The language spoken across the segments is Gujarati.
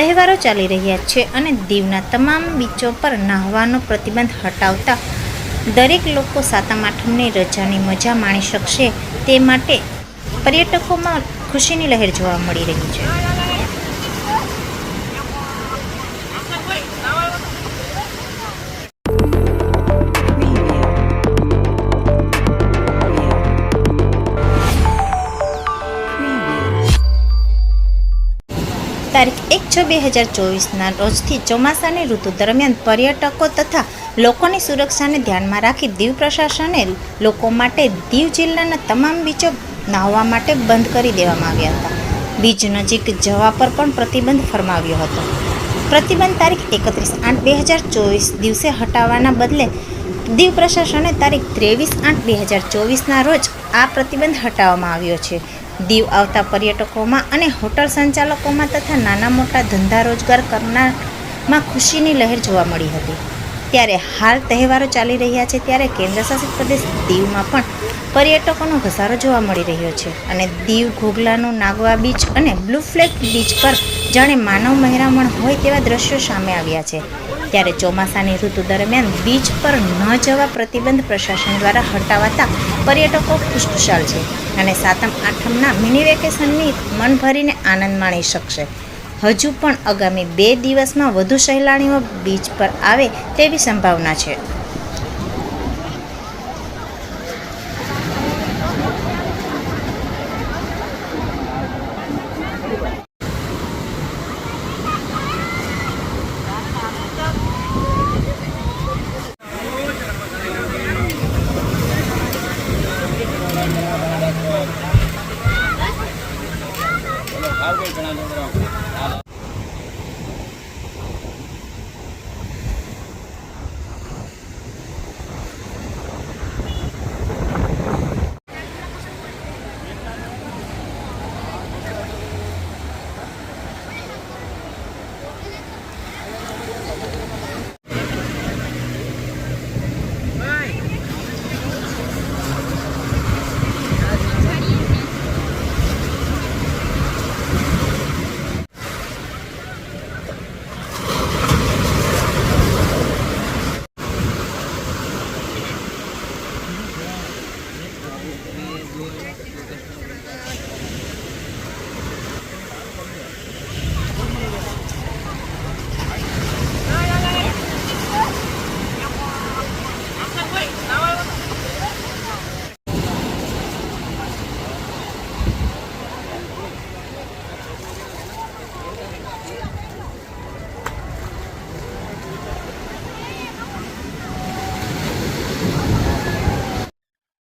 તહેવારો ચાલી રહ્યા છે અને દીવના તમામ બીચો પર નાહવાનો પ્રતિબંધ હટાવતા દરેક લોકો સાતમ આઠમની રજાની મજા માણી શકશે તે માટે પર્યટકોમાં ખુશીની લહેર જોવા મળી રહી છે. હજાર ચોવીસના રોજથી ચોમાસાની ઋતુ દરમિયાન પર્યટકો તથા લોકોની સુરક્ષાને ધ્યાનમાં રાખી દીવ પ્રશાસને લોકો માટે દીવ જિલ્લાના તમામ બીચો નાહવા માટે બંધ કરી દેવામાં આવ્યા હતા. બીચ નજીક જવા પર પણ પ્રતિબંધ ફરમાવ્યો હતો. પ્રતિબંધ તારીખ એકત્રીસ આઠ બે હજાર ચોવીસ દિવસે હટાવવાના બદલે દીવ પ્રશાસને તારીખ ત્રેવીસ આઠ બે હજાર ચોવીસના રોજ આ પ્રતિબંધ હટાવવામાં આવ્યો છે. દીવ આવતા પર્યટકોમાં અને હોટલ સંચાલકોમાં તથા નાના મોટા ધંધા રોજગાર કરનારમાં ખુશીની લહેર જોવા મળી હતી. ત્યારે હાલ તહેવારો ચાલી રહ્યા છે, ત્યારે કેન્દ્રશાસિત પ્રદેશ દીવમાં પણ પર્યટકોનો ઘસારો જોવા મળી રહ્યો છે અને દીવ, ઘોઘલાનો નાગવા બીચ અને બ્લુ ફ્લેગ બીચ પર જાણે માનવ મહેરામણ હોય તેવા દ્રશ્યો સામે આવ્યા છે. ત્યારે ચોમાસાની ઋતુ દરમિયાન બીચ પર ન જવા પ્રતિબંધ પ્રશાસન દ્વારા હટાવાતા પર્યટકો ખુશખુશાલ છે અને સાતમ, આઠમના મિની વેકેશનની મન ભરીને આનંદ માણી શકશે. હજુ પણ આગામી બે દિવસમાં વધુ સહેલાણીઓ બીચ પર આવે તેવી સંભાવના છે.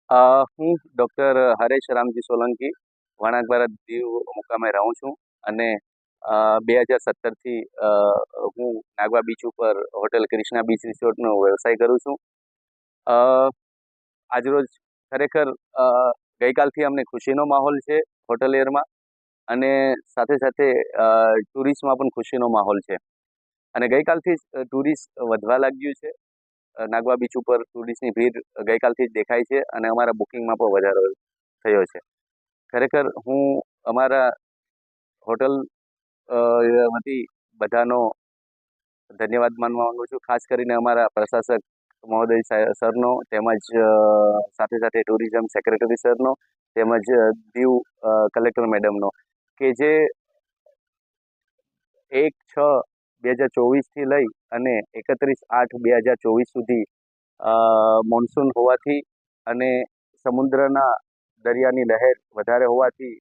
હું ડૉક્ટર હરેશ રામજી સોલંકી, વણાક ભારત દીવ મુકામે રહું છું અને બે હજાર સત્તરથી હું નાગવા બીચ ઉપર હોટેલ ક્રિષ્ના બીચ રિસોર્ટનો વ્યવસાય કરું છું. આજરોજ ખરેખર ગઈકાલથી અમને ખુશીનો માહોલ છે હોટલિયરમાં અને સાથે સાથે ટુરિસ્ટમાં પણ ખુશીનો માહોલ છે. અને ગઈકાલથી ટુરિસ્ટ વધવા લાગ્યું છે. નાગવા બીચ ઉપર ટુરિસ્ટની ભીડ ગઈકાલથી જ દેખાય છે અને અમારા બુકિંગમાં પણ વધારો થયો છે. ખરેખર હું અમારા હોટલ વતી બધાનો ધન્યવાદ માનવા માંગુ છું. ખાસ કરીને અમારા પ્રશાસક મહોદય સરનો તેમજ સાથે સાથે ટુરિઝમ સેક્રેટરી સરનો તેમજ દીવ કલેક્ટર મેડમનો કે જે એક છ બે હજાર ચોવીસથી લઈ અને એકત્રીસ આઠ બે હજાર ચોવીસ સુધી મોન્સૂન હોવાથી અને સમુદ્રના દરિયાની લહેર વધારે હોવાથી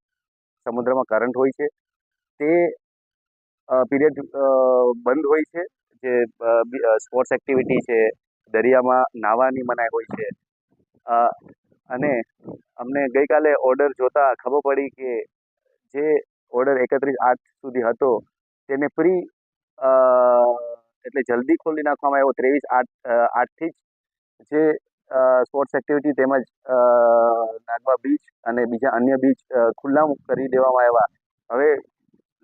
સમુદ્રમાં કરંટ હોય છે. તે પીરિયડ બંધ હોય છે. જે સ્પોર્ટ્સ એક્ટિવિટી છે, દરિયામાં નાવાની મનાઈ હોય છે. અને અમને ગઈકાલે ઓર્ડર જોતા ખબર પડી કે જે ઓર્ડર એકત્રીસ આઠ સુધી હતો, તેને પ્રી એટલે જલ્દી ખોલી નાખવામાં આવ્યો. ત્રેવીસ આઠ આઠથી જ જે સ્પોર્ટ્સ એક્ટિવિટી તેમજ નાગવા બીચ અને બીજા અન્ય બીચ ખુલ્લા કરી દેવામાં આવ્યા. હવે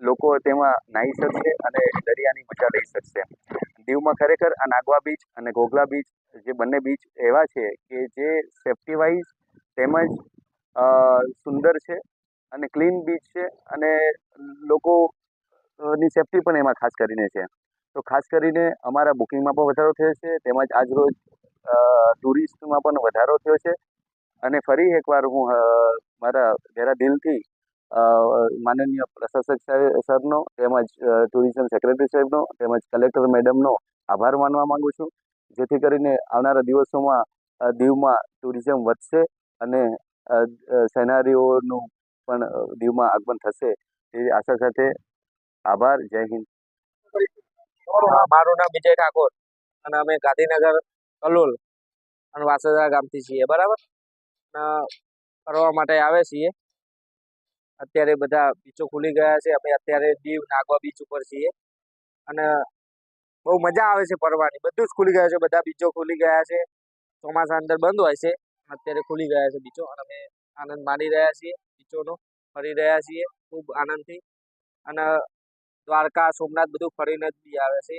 લોકો તેમાં નાહી શકશે અને દરિયાની મજા લઈ શકશે. દીવમાં ખરેખર આ નાગવા બીચ અને ઘોઘલા બીચ જે બંને બીચ એવા છે કે જે સેફ્ટી વાઇઝ તેમજ સુંદર છે અને ક્લીન બીચ છે અને લોકોની સેફટી પણ એમાં ખાસ કરીને છે. તો ખાસ કરીને અમારા બુકિંગમાં પણ વધારો થયો છે તેમજ આજરોજ ટુરિસ્ટમાં પણ વધારો થયો છે. અને ફરી એકવાર હું મારા ઘેરા દિલથી માનનીય પ્રશાસક સરનો તેમજ ટુરિઝમ સેક્રેટરી સાહેબનો તેમજ કલેક્ટર મેડમનો આભાર માનવા માગું છું. જેથી કરીને આવનારા દિવસોમાં દીવમાં ટુરિઝમ વધશે અને અ, પણ દીવમાં આગમન થશે એવી આશા સાથે આભાર. જય હિન્દ. મારું નામ વિજય ઠાકોર અને અમે ગાંધીનગર કલોલ અને વાસદા ગામથી છીએ, બરાબર? ફરવા માટે આવે છીએ. અત્યારે બધા બીચો ખુલી ગયા છે, અમે અત્યારે દીવ નાગવા બીચ ઉપર છીએ. અને બહુ મજા આવે છે ફરવાની, બધું જ ખુલી ગયા છે, બધા બીચો ખુલી ગયા છે. ચોમાસા અંદર બંધ હોય છે અત્યારે ખુલી ગયા છે બીચો અને અમે આનંદ માણી રહ્યા છીએ બીચોનો ફરી રહ્યા છીએ, ખૂબ આનંદથી. અને દ્વારકા સોમનાથ બધું ફરીને જ બી આવે છે.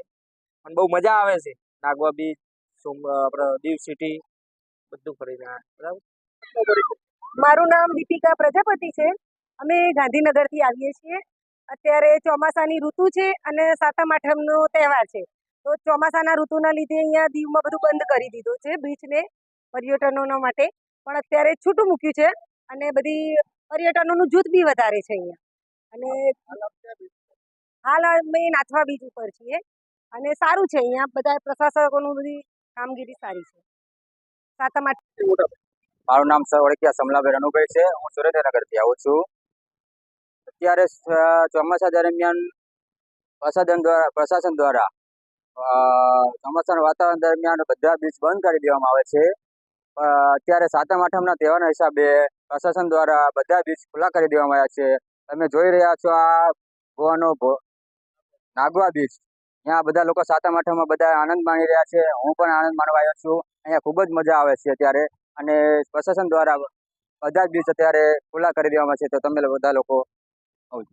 અને બહુ મજા આવે છે. નાગવા બીચ સોમ આપણે દીવ સિટી બધું ફરીને આવે. બરાબર? મારું નામ દીપિકા પ્રજાપતિ છે. અમે ગાંધીનગરથી આવીએ છીએ. અત્યારે ચોમાસાની ઋતુ છે અને સાતમ આઠમનો તહેવાર છે. તો ચોમાસાના ઋતુના લીધે અહીંયા દીવમાં બધું બંધ કરી દીધું છે બીચને પર્યટનોના માટે. પણ અત્યારે છૂટું મૂક્યું છે અને બધી પર્યટનોનું જૂથ બી વધારે છે અહીંયા. અને હાલ અમે નાથવા બીચ ઉપર છીએ અને સારું છે, અહીંયા બધા પ્રશાસકોનું બધી કામગીરી સારી છે. સાતમ આઠમ મારું નામ સર ઓળખ્યા સમલાભાઈ રનુભાઈ છે, હું સુરેન્દ્રનગરથી આવું છું. અત્યારે ચોમાસા દરમિયાન પ્રશાસન દ્વારા પ્રશાસન દ્વારા ચોમાસાના વાતાવરણ દરમિયાન બધા બીચ બંધ કરી દેવામાં આવે છે. અત્યારે સાતમ આઠમના તહેવારના હિસાબે પ્રશાસન દ્વારા બધા બીચ ખુલ્લા કરી દેવામાં આવ્યા છે. તમે જોઈ રહ્યા છો આ ગોવાનો ભો- નાગવા બીચ ત્યાં બધા લોકો સાતમ, આઠમમાં બધા આનંદ માણી રહ્યા છે. હું પણ આનંદ માણવા આવ્યો છું. અહીંયા ખૂબ જ મજા આવે છે અત્યારે. અને પ્રશાસન દ્વારા બધા જ બીચ અત્યારે ખુલ્લા કરી દેવામાં છે. તો તમે બધા લોકો આવજો.